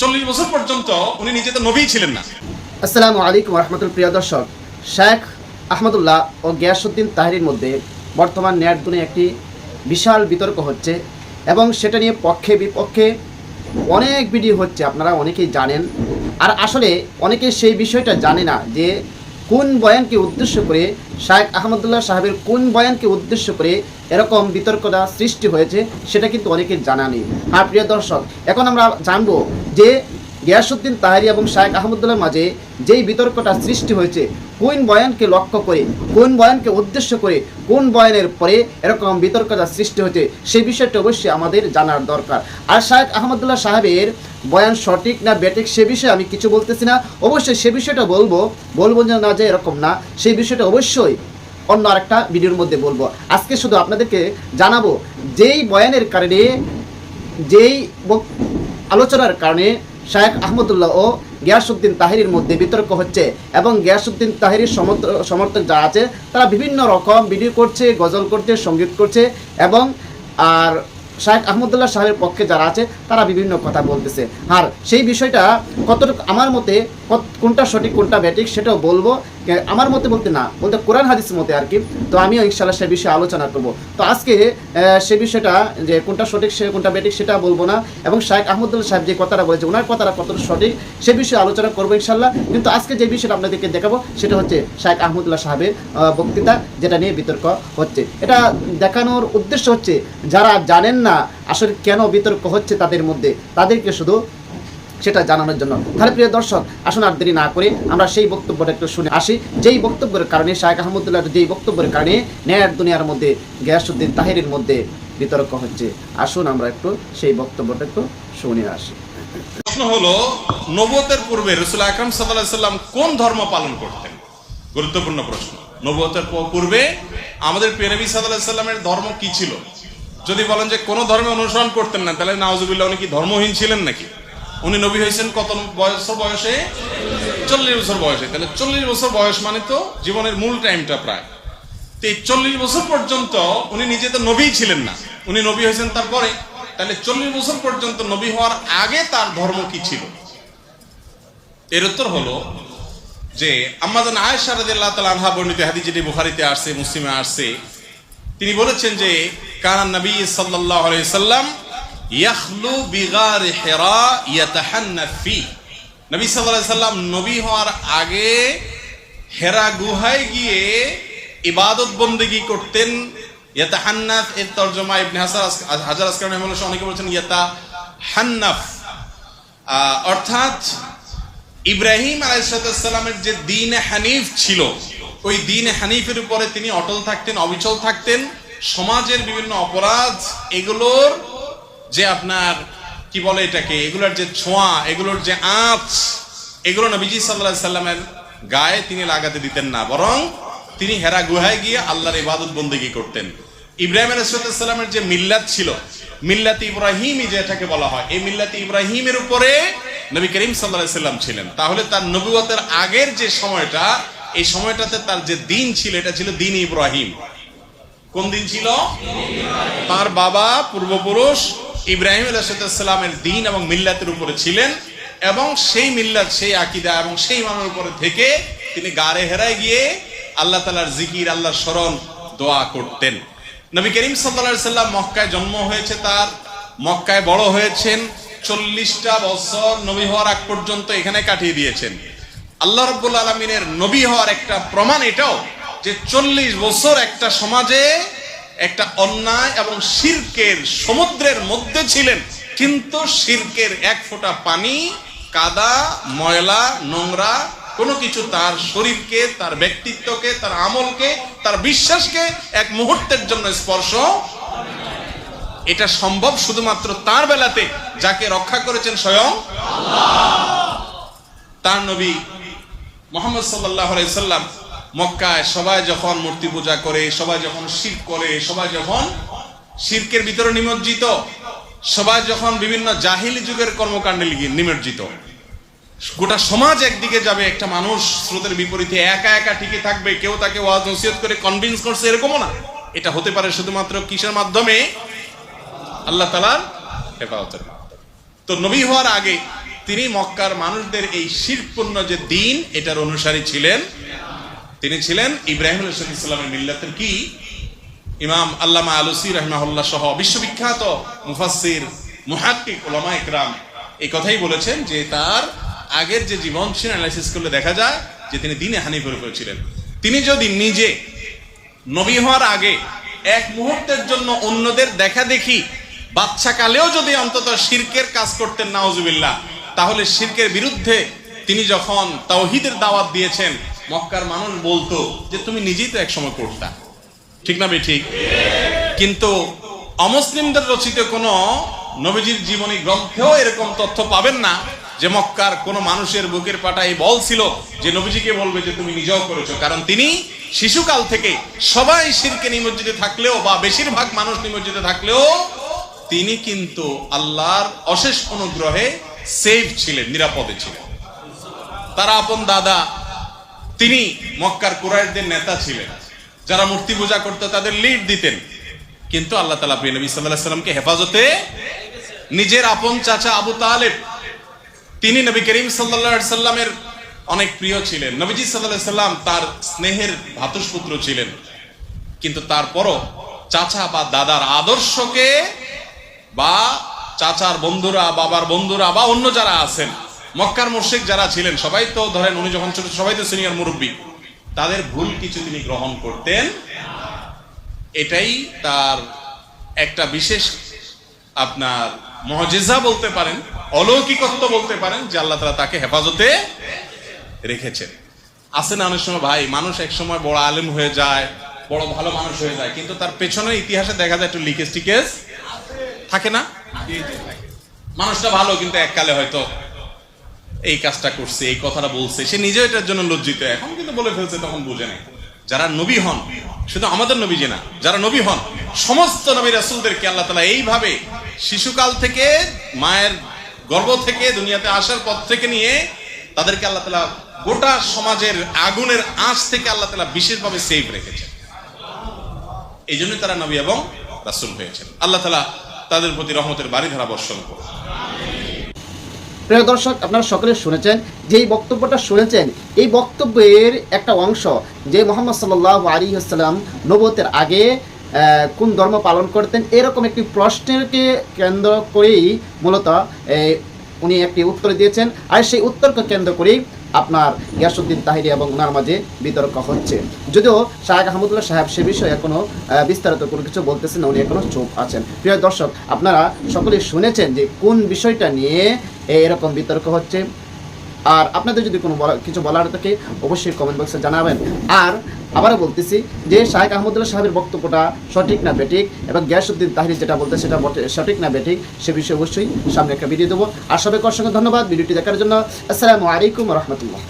চল্লিশ বছর পর্যন্ত উনি নিজে তো নবী ছিলেন না। আসসালামু আলাইকুম রহমতুল প্রিয় দর্শক, শেখ আহমদুল্লাহ ও গিয়াসুদ্দিন তাহিরের মধ্যে বর্তমান ন্যাট দুনে একটি বিশাল বিতর্ক হচ্ছে এবং সেটা নিয়ে পক্ষে বিপক্ষে অনেক ভিডিও হচ্ছে, আপনারা অনেকেই জানেন। আর আসলে অনেকে সেই বিষয়টা জানে না যে কোন বয়ানকে উদ্দেশ্য করে শায়েখ আহমদুল্লাহ সাহেবের কোন বয়ানকে উদ্দেশ্য করে এরকম বিতর্কতা সৃষ্টি হয়েছে, সেটা কিন্তু অনেকের জানা নেই। আর প্রিয় দর্শক, এখন আমরা জানব যে গিয়াসুদ্দিন তাহারি এবং শায়েখ আহমদুল্লাহর মাঝে যেই বিতর্কটা সৃষ্টি হয়েছে, কোন বয়ানকে লক্ষ্য করে, কোন বয়ানকে উদ্দেশ্য করে, কোন বয়ানের পরে এরকম বিতর্কতা সৃষ্টি হয়েছে সেই বিষয়টা অবশ্যই আমাদের জানার দরকার। আর শায়েখ আহমদুল্লাহ সাহেবের বয়ান সঠিক না বেঠিক সে বিষয়ে আমি কিছু বলতেছি না। অবশ্যই সে বিষয়টা বলব বলব না যে এরকম না, সেই বিষয়টা অবশ্যই অন্য আরেকটা ভিডিওর মধ্যে বলব। আজকে শুধু আপনাদেরকে জানাব, যেই বয়ানের কারণে, যেই আলোচনার কারণে শায়েখ আহমদুল্লাহ ও গিয়াসুদ্দিন তাহিরির মধ্যে বিতর্ক হচ্ছে এবং গিয়াসুদ্দিন তাহিরির সমর্থ- সমর্থক যারা আছে, তারা বিভিন্ন রকম ভিডিও করছে, গজল করছে, সংগীত করছে এবং আর শায়েখ আহমদুল্লাহ সাহেবের পক্ষে যারা আছে, তারা বিভিন্ন কথা বলতেছে। আর সেই বিষয়টা কতটুকু আমার মতে কোনটা সঠিক, কোনটা ব্যাটিক সেটাও বলব। আমার মতে বলতে না, বলতে কোরআন হাদিস মতে আর কি। তো আমিও ইনশাল্লাহ সে বিষয়ে আলোচনা করব। তো আজকে সে বিষয়টা যে কোনটা সঠিক সে, কোনটা ব্যাটিক সেটা বলব না। এবং শাহেখ আহমদুল্লাহ সাহেব যে কথাটা বলেছে, ওনার কথাটা কতটা সঠিক সে বিষয়ে আলোচনা করব ইনশাল্লাহ কিন্তু আজকে যে বিষয়টা আপনাদেরকে দেখাবো, সেটা হচ্ছে শাহেখ আহমদুল্লাহ সাহেবের বক্তৃতা, যেটা নিয়ে বিতর্ক হচ্ছে। এটা দেখানোর উদ্দেশ্য হচ্ছে, যারা জানেন না আসলে কেন বিতর্ক হচ্ছে তাদের মধ্যে, তাদেরকে শুধু সেটা জানানোর জন্য। তাহলে প্রিয় দর্শক, আসুন আর দেরি না করে আমরা সেই বক্তব্যটা একটু শুনে আসি। যেই বক্তব্যের কারণে শাহেখ আহমদুল্লাহ যেই বক্তব্যের কারণে ন্যায়ের দুনিয়ার মধ্যে গিয়াসুদ্দিন তাহিরের মধ্যে বিতর্ক হচ্ছে। আসুন আমরা একটু সেই বক্তব্যটা একটু শুনে আসি। প্রশ্ন হলো নবতের পূর্বে রসুল আকরম সাল্লাম কোন ধর্ম পালন করতেন? গুরুত্বপূর্ণ প্রশ্ন। নবতের পূর্বে আমাদের পেনবী সাল্লাহ সাল্লামের ধর্ম কি ছিল? যদি বলেন যে কোন ধর্মে অনুসরণ করতেন না, তাহলে নাওজুবিল্লাহ উনি কি ধর্মহীন ছিলেন নাকি? উনি নবী হয়েছেন কত বয়স বয়সে? চল্লিশ বছর বয়সে। তাহলে চল্লিশ বছর বয়স মানে তো জীবনের মূল টাইমটা প্রায়। তো এই চল্লিশ বছর পর্যন্ত উনি নিজে তো নবী ছিলেন না। উনি নবী হয়েছেন তারপরে। তাহলে চল্লিশ বছর পর্যন্ত নবী হওয়ার আগে তার ধর্ম কি ছিল? এর উত্তর হলো যে আমাদের আয়েশা রাদিয়াল্লাহু তাআলা আনহা বর্ণিত হাদিস যেটি বুখারীতে আসছে, মুসলিমে আসছে। তিনি বলেছেন যে কানান নবী সাল্লাল্লাহু আলাইহি সাল্লাম ইয়াখলু বিগার হিরা ইয়াতাহান্নাফ নবী সাল্লাল্লাহু সাল্লাম নবী হওয়ার আগে হেরা গুহায় গিয়ে ইবাদত বন্দেগি করতেন। ইয়াতাহান্নাফ, এর তরজমা ইবনে হাসার হাজার আসকার মেহমান অনেকে বলেছেন ইয়াতা হান্নাফ অর্থাৎ ইব্রাহিম আলাইসালামের যে দিন হানিফ ছিল, ওই দিন হানিফের উপরে তিনি অটল থাকতেন, অবিচল থাকতেন। সমাজের বিভিন্ন অপরাধ, এগুলোর যে আপনার, কি বলে এটাকে, এগুলোর যে ছোঁয়া, এগুলোর যে আঁচ, এগুলো নবীজি সাল্লাহ সাল্লামের গায়ে তিনি লাগাতে দিতেন না, বরং তিনি হেরা গুহায় গিয়ে আল্লাহর ইবাদত বন্দেগি করতেন। ইব্রাহিম আলাইসাল্লামের যে মিল্লাত ছিল, মিল্লাত ইব্রাহিমই যেটাকে বলা হয়, এই মিল্লাত ইব্রাহিমের উপরে নবী করিম সাল্লাহ সাল্লাম ছিলেন। তাহলে তার নবুয়তের আগের যে সময়টা, এই সময়টাতে তার যে দিন ছিল, এটা ছিল দিন ইব্রাহিম। কোন দিন ছিল? তার বাবা পূর্বপুরুষ ইব্রাহিম আলাইসালামের দিন এবং মিল্লাতের উপরে ছিলেন এবং সেই মিল্লাত, সেই আকিদা এবং সেই মানের উপরে থেকে তিনি গারে হেরায় গিয়ে আল্লাহ তালার জিকির, আল্লাহর স্মরণ দোয়া করতেন। নবী করিম সাল্লা সাল্লাম মক্কায় জন্ম হয়েছে তার। মক্কায় বড় হয়েছেন। চল্লিশটা বছর নবী হওয়ার আগ পর্যন্ত এখানে কাটিয়ে দিয়েছেন। আল্লাহ রব্বুল আলমিনের নবী হওয়ার একটা প্রমাণ এটাও যে চল্লিশ বছর একটা সমাজে একটা অন্যায় এবং শিরকের সমুদ্রের মধ্যে ছিলেন। কিন্তু শিরকের এক ফোঁটা পানি, কাদা, ময়লা, নোংরা, কোনো কিছু তার শরীরকে, তার ব্যক্তিত্বকে, তার আমলকে, তার বিশ্বাসকে এক মুহূর্তের জন্য স্পর্শ। এটা সম্ভব শুধুমাত্র তার বেলাতে, যাকে রক্ষা করেছেন স্বয়ং তার নবী মোহাম্মদ সাল্লাহ সাল্লাম মক্কায় সবাই যখন মূর্তি পূজা করে, সবাই যখন শির করে, সবাই যখন শিরকের ভিতরে নিমজ্জিত, সবাই যখন বিভিন্ন জাহিলি যুগের কর্মকাণ্ডে নিমজ্জিত। গোটা সমাজ একদিকে যাবে, একটা মানুষ স্রোতের বিপরীতে একা একা টিকে থাকবে, কেউ তাকে ওয়াজ নসিহত করে কনভিন্স করছে, এরকমও না। এটা হতে পারে শুধুমাত্র কিসের মাধ্যমে? আল্লাহ তালার হেফাজতের তো নবী হওয়ার আগে তিনি মক্কার মানুষদের এই শিরপূর্ণ যে দিন, এটার অনুসারী ছিলেন তিনি ছিলেন ইব্রাহিম ইসলামের মিল্লাতের কি? ইমাম আল্লামা আলুসি রহমাহুল্লাহ সহ বিশ্ববিখ্যাত মুফাসসির, মুহাক্কিক ওলামা ইকরাম এই কথাই বলেছেন যে তার আগের যে জীবন ছিল অ্যানালাইসিস করলে দেখা যায় যে তিনি দিনে হানিফের উপর ছিলেন। তিনি যদি নিজে নবী হওয়ার আগে এক মুহূর্তের জন্য অন্যদের দেখা দেখি বাচ্চা কালেও যদি অন্তত শিরকের কাজ করতেন নাওজুবিল্লাহ তাহলে শিরকের বিরুদ্ধে তিনি যখন তাওহিদের দাওয়াত দিয়েছেন মক্কার মানুষ বলতো যে, তুমি নিজেই তো একসময় করতা ঠিক না ঠিক? কিন্তু অমুসলিমদের রচিত কোনো নবীজির জীবনী গ্রন্থেও এরকম তথ্য পাবেন না যে, মক্কার কোনো মানুষের বুকের পাটায় বল ছিল যে, নবীজিকে বলবে যে, তুমি নিজেও করেছ। কারণ তিনি শিশুকাল থেকে সবাই শিরকে নিমজ্জিত থাকলেও বা বেশিরভাগ মানুষ নিমজ্জিত থাকলেও তিনি কিন্তু আল্লাহর অশেষ অনুগ্রহে সেফ ছিলেন, নিরাপদে ছিলেন। তারা আপন দাদা তিনি মক্কার কুরাইশদের নেতা ছিলেন। যারা মূর্তি পূজা করতো, তাদের লিড দিতেন। কিন্তু আল্লাহ তালা প্রিয় নবী সাল্লামকে হেফাজতে নিজের আপন চাচা আবু তালেব, তিনি নবী করিম সাল্লা সাল্লামের অনেক প্রিয় ছিলেন। নবীজি সাল্লাহ সাল্লাম তার স্নেহের ভাতুষপুত্র ছিলেন। কিন্তু তারপরও চাচা বা দাদার আদর্শকে বা চাচার বন্ধুরা, বাবার বন্ধুরা বা অন্য যারা আছেন মক্কার মুর্শিক যারা ছিলেন, সবাই তো ধরেন উনি যখন ছোট, সবাই তো সিনিয়র মুরব্বী। তাদের ভুল কিছু তিনি গ্রহণ করতেন। এটাই তার একটা বিশেষ আপনার মহজেজা বলতে পারেন, অলৌকিকত্ব বলতে পারেন, যে আল্লাহ তালা তাকে হেফাজতে রেখেছেন। আছে না অনেক সময়, ভাই, মানুষ এক সময় বড় আলেম হয়ে যায়, বড় ভালো মানুষ হয়ে যায়, কিন্তু তার পেছনে ইতিহাসে দেখা যায় একটু লিকেজ টিকেজ থাকে না? মানুষটা ভালো, কিন্তু এককালে হয়তো এই কাজটা করছে, এই কথাটা বলছে। সে নিজেও এটার জন্য লজ্জিত। এখন কিন্তু বলে ফেলছে, তখন বুঝে নেই। যারা নবী হন, শুধু আমাদের নবী যে না, যারা নবী হন, সমস্ত নবী রাসুলদেরকে আল্লাহ তালা এইভাবে শিশুকাল থেকে, মায়ের গর্ভ থেকে, দুনিয়াতে আসার পর থেকে নিয়ে তাদেরকে আল্লাহ তালা গোটা সমাজের আগুনের আঁচ থেকে আল্লাহ তালা বিশেষভাবে সেভ রেখেছেন। এই জন্যই তারা নবী এবং রাসুল হয়েছেন। আল্লাহ তালা তাদের প্রতি রহমতের বাড়িধারা বর্ষণ করুন। প্রিয় দর্শক আপনারা সকলে শুনেছেন যে এই বক্তব্যটা শুনেছেন এই বক্তব্যের একটা অংশ যে মোহাম্মদ সাল্লাহ আলী আসসালাম নবতের আগে কোন ধর্ম পালন করতেন এরকম একটি প্রশ্নকে কেন্দ্র করেই মূলত উনি একটি উত্তর দিয়েছেন। আর সেই উত্তরকে কেন্দ্র করেই আপনার গিয়াসুদ্দিন তাহিরি এবং ওনার মাঝে বিতর্ক হচ্ছে। যদিও শাহেক আহমদুল্লাহ সাহেব সে বিষয়ে এখনও আহ, বিস্তারিত কোনো কিছু বলতেছেন না উনি এখনও চুপ আছেন। প্রিয় দর্শক আপনারা সকলেই শুনেছেন যে কোন বিষয়টা নিয়ে এরকম বিতর্ক হচ্ছে। আর আপনাদের যদি কোনো কিছু বলার থাকে, অবশ্যই কমেন্ট বক্সে জানাবেন। আর আবারও বলতেছি যে শাহেক আহমদুল্লাহ সাহেবের বক্তব্যটা সঠিক না বেঠিক এবং গ্যাসউদ্দিন তাহিরি যেটা বলতে সেটা সঠিক না বেঠিক, সে বিষয়ে অবশ্যই সামনে একটা ভিডিও দেবো। আর সবাইকে অসংখ্য ধন্যবাদ। ভিডিওটি দেখার জন্য আসসালামু আলাইকুম রহমতুল্লাহ।